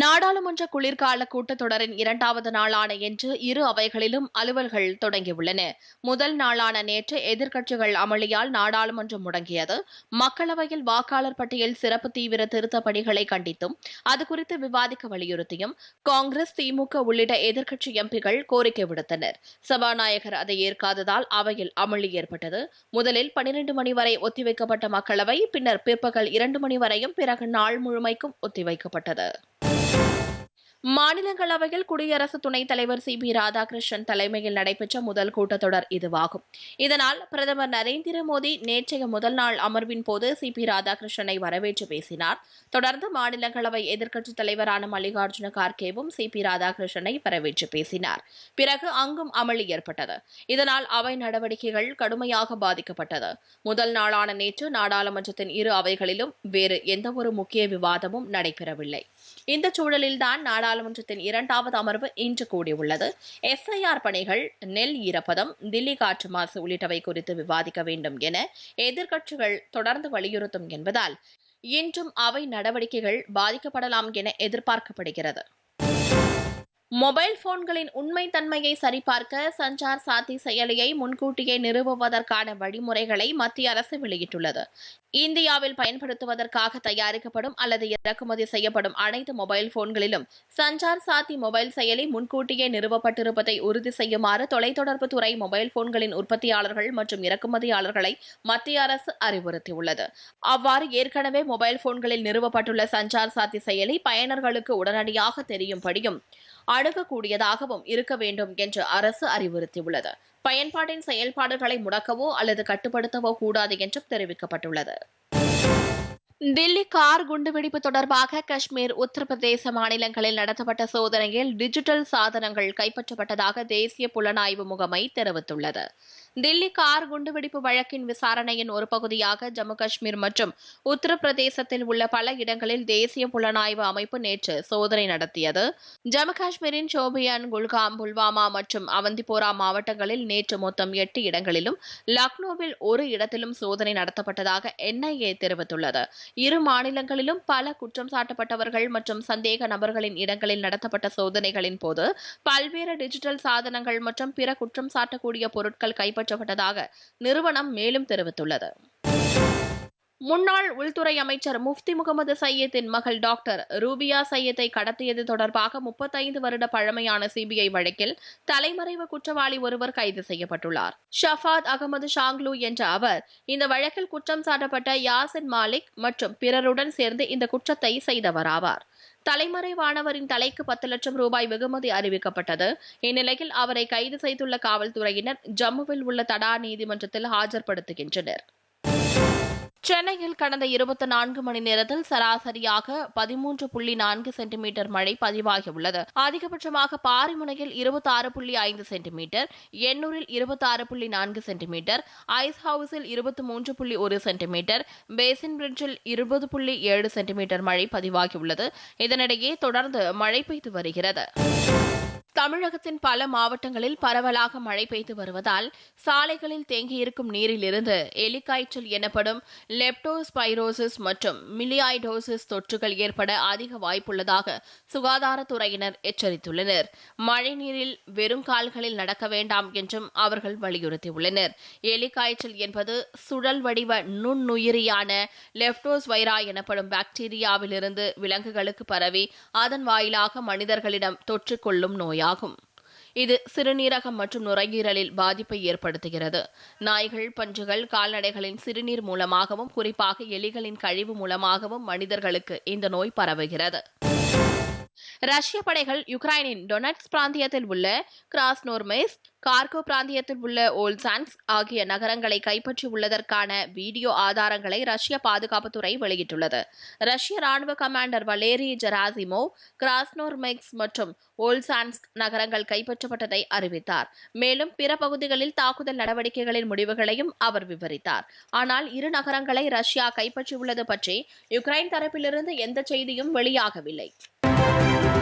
நாடாளுமன்ற குளிர்கால கூட்டத்தொடரின் இரண்டாவது நாளான இன்று இரு அவைகளிலும் அலுவல்கள் தொடங்கியுள்ளன. முதல் நாளான நேற்று எதிர்க்கட்சிகள் அமளியால் நாடாளுமன்றம் முடங்கியது. மக்களவையில் வாக்காளர் பட்டியல் சிறப்பு தீவிர திருத்தப் பணிகளை கண்டித்தும் அது குறித்து விவாதிக்க வலியுறுத்தியும் காங்கிரஸ் திமுக உள்ளிட்ட எதிர்க்கட்சி எம்பிகள் கோரிக்கை விடுத்தனர். சபாநாயகர் அதை ஏற்காததால் அவையில் அமளி ஏற்பட்டது. முதலில் பனிரெண்டு மணி வரை ஒத்திவைக்கப்பட்ட மக்களவை பின்னர் பிற்பகல் இரண்டு மணி வரையும் பிறகு நாள் முழுமைக்கும் ஒத்திவைக்கப்பட்டது. மாநிலங்களவையில் குடியரசு துணைத் தலைவர் சி. பி. ராதாகிருஷ்ணன் தலைமையில் நடைபெற்ற முதல் கூட்டத்தொடர் இதுவாகும். இதனால் பிரதமர் நரேந்திர மோடி நேற்றைய முதல் நாள் அமர்வின் போது சி. பி. ராதாகிருஷ்ணனை வரவேற்று பேசினார். தொடர்ந்து மாநிலங்களவை எதிர்க்கட்சித் தலைவரான மல்லிகார்ஜுன கார்கேவும் சி. பி. ராதாகிருஷ்ணனை வரவேற்று பேசினார். பிறகு அங்கும் அமளி ஏற்பட்டது. இதனால் அவை நடவடிக்கைகள் கடுமையாக பாதிக்கப்பட்டது. முதல் நாளான நேற்று நாடாளுமன்றத்தின் இரு அவைகளிலும் வேறு எந்தவொரு முக்கிய விவாதமும் நடைபெறவில்லை. இந்த சூழலில்தான் நாடா நாடாளுமன்றத்தின் இரண்டாவது அமர்வு இன்று கூடியுள்ளது. எஸ்ஐஆர் பணிகள் நெல் ஈரப்பதம் தில்லி காற்று மாசு உள்ளிட்டவை குறித்து விவாதிக்க வேண்டும் என எதிர்க்கட்சிகள் தொடர்ந்து வலியுறுத்தும் என்பதால் இன்றும் அவை நடவடிக்கைகள் பாதிக்கப்படலாம் என எதிர்பார்க்கப்படுகிறது. மொபைல் போன்களின் உண்மைத்தன்மையை சரிபார்க்க சஞ்சார் சாத்தி செயலியை முன்கூட்டியே நிறுவுவதற்கான வழிமுறைகளை மத்திய அரசு வெளியிட்டுள்ளது. இந்தியாவில் பயன்படுத்துவதற்காக தயாரிக்கப்படும் அல்லது இறக்குமதி செய்யப்படும் அனைத்து மொபைல் போன்களிலும் சஞ்சார் சாத்தி மொபைல் செயலி முன்கூட்டியே நிறுவப்பட்டிருப்பதை உறுதி செய்யுமாறு தொலைத்தொடர்பு துறை மொபைல் போன்களின் உற்பத்தியாளர்கள் மற்றும் இறக்குமதியாளர்களை மத்திய அரசு அறிவுறுத்தியுள்ளது. அவ்வாறு ஏற்கனவே மொபைல் போன்களில் நிறுவப்பட்டுள்ள சஞ்சார் சாத்தி செயலி பயனர்களுக்கு உடனடியாக தெரியும்படியும் அணுகக்கூடியதாகவும் இருக்க வேண்டும் என்று அரசு அறிவுறுத்தியுள்ளது. பயன்பாட்டின் செயல்பாடுகளை முடக்கவோ அல்லது கட்டுப்படுத்தவோ கூடாது என்றும் தெரிவிக்கப்பட்டுள்ளது. தில்லி கார் குண்டுவெடிப்பு தொடர்பாக காஷ்மீர் உத்தரப்பிரதேச மாநிலங்களில் நடத்தப்பட்ட சோதனையில் டிஜிட்டல் சாதனங்கள் கைப்பற்றப்பட்டதாக தேசிய புலனாய்வு முகமை தெரிவித்துள்ளது. தில்லி கார் குண்டுவெடிப்பு வழக்கின் விசாரணையின் ஒரு பகுதியாக ஜம்மு காஷ்மீர் மற்றும் உத்தரப்பிரதேசத்தில் உள்ள பல இடங்களில் தேசிய புலனாய்வு அமைப்பு நேற்று சோதனை நடத்தியது. ஜம்மு காஷ்மீரின் சோபியான் குல்காம் புல்வாமா மற்றும் அவந்திபோரா மாவட்டங்களில் நேற்று மொத்தம் எட்டு இடங்களிலும் லக்னோவில் ஒரு இடத்திலும் சோதனை நடத்தப்பட்டதாக என்ஐஏ தெரிவித்துள்ளது. இரு மாநிலங்களிலும் பல குற்றம் சாட்டப்பட்டவர்கள் மற்றும் சந்தேக நபர்களின் இடங்களில் நடத்தப்பட்ட சோதனைகளின் போது பல்வேறு டிஜிட்டல் சாதனங்கள் மற்றும் பிற குற்றம் சாட்டக்கூடிய பொருட்கள் கைப்பற்ற கைப்பற்றப்பட்டதாக நிறுவனம் மேலும் தெரிவித்துள்ளது. முன்னாள் உள்துறை அமைச்சர் முஃப்தி முகமது சையத்தின் மகள் டாக்டர் ரூபியா சையத்தை கடத்தியது தொடர்பாக முப்பத்தைந்து வருட பழமையான சிபிஐ வழக்கில் தலைமறைவு குற்றவாளி ஒருவர் கைது செய்யப்பட்டுள்ளார். ஷஃபாத் அகமது ஷாங்லு என்ற அவர் இந்த வழக்கில் குற்றம் சாட்டப்பட்ட யாசின் மாலிக் மற்றும் பிறருடன் சேர்ந்து இந்த குற்றத்தை செய்தவராவார். தலைமறைவானவரின் தலைக்கு பத்து லட்சம் ரூபாய் வெகுமதி அறிவிக்கப்பட்டது. இந்நிலையில் அவரை கைது செய்துள்ள காவல்துறையினர் ஜம்முவில் உள்ள தடா நீதிமன்றத்தில் ஆஜர்படுத்துகின்றனர். சென்னையில் கடந்த இருபத்தி நான்கு மணி நேரத்தில் சராசரியாக பதிமூன்று புள்ளி நான்கு சென்டிமீட்டர் மழை பதிவாகியுள்ளது. அதிகபட்சமாக பாரிமுனையில் இருபத்தி ஆறு புள்ளி ஐந்து சென்டிமீட்டர் எண்ணூரில் இருபத்தி ஆறு புள்ளி நான்கு சென்டிமீட்டர் ஐஸ் ஹவுஸில் இருபத்தி மூன்று புள்ளி ஒரு சென்டிமீட்டர் பேசின் பிரிட்ஜில் இருபது புள்ளி ஏழு சென்டிமீட்டர் மழை பதிவாகியுள்ளது. இதனிடையே தொடர்ந்து மழை பெய்து வருகிறது. தமிழகத்தின் பல மாவட்டங்களில் பரவலாக மழை பெய்து வருவதால் சாலைகளில் தேங்கியிருக்கும் நீரிலிருந்து எலிக்காய்ச்சல் எனப்படும் லெப்டோஸ்பைரோசிஸ் மற்றும் மிலியாய்டோசிஸ் தொற்றுகள் ஏற்பட அதிக வாய்ப்புள்ளதாக சுகாதாரத்துறையினர் எச்சரித்துள்ளனர். மழைநீரில் வெறும் கால்களில் நடக்க வேண்டாம் என்றும் அவர்கள் வலியுறுத்தியுள்ளனர். எலிக்காய்ச்சல் என்பது சுழல் வடிவ நுண்ணுயிரியான லெப்டோஸ் வைரா எனப்படும் பாக்டீரியாவிலிருந்து விலங்குகளுக்கு பரவி அதன் வாயிலாக மனிதர்களிடம் தொற்றிக்கொள்ளும் நோயாகும் நோயாகும் இது சிறுநீரகம் மற்றும் நுரையீரலில் பாதிப்பை ஏற்படுத்துகிறது. நாய்கள் பஞ்சுகள் கால்நடைகளின் சிறுநீர் மூலமாகவும் குறிப்பாக எலிகளின் கழிவு மூலமாகவும் மனிதர்களுக்கு இந்த நோய் பரவுகிறது. ரஷ்ய படைகள் யுக்ரைனின் டொனட்ஸ் பிராந்தியத்தில் உள்ள கிராஸ்னோர்மெஸ் கார்கோ பிராந்தியத்தில் உள்ள ஓல்சான்ஸ் ஆகிய நகரங்களை கைப்பற்றி உள்ளதற்கான வீடியோ ஆதாரங்களை ரஷ்ய பாதுகாப்புத்துறை வெளியிட்டுள்ளது. ரஷ்ய ராணுவ கமாண்டர் வலேரி ஜெராசிமோ கிராஸ்னோர்மெக்ஸ் மற்றும் ஓல்சான்ஸ்க் நகரங்கள் கைப்பற்றப்பட்டதை அறிவித்தார். மேலும் பிற பகுதிகளில் தாக்குதல் நடவடிக்கைகளின் முடிவுகளையும் அவர் விவரித்தார். ஆனால் இரு நகரங்களை ரஷ்யா கைப்பற்றியுள்ளது பற்றி யுக்ரைன் தரப்பிலிருந்து எந்த செய்தியும் வெளியாகவில்லை. Thank you.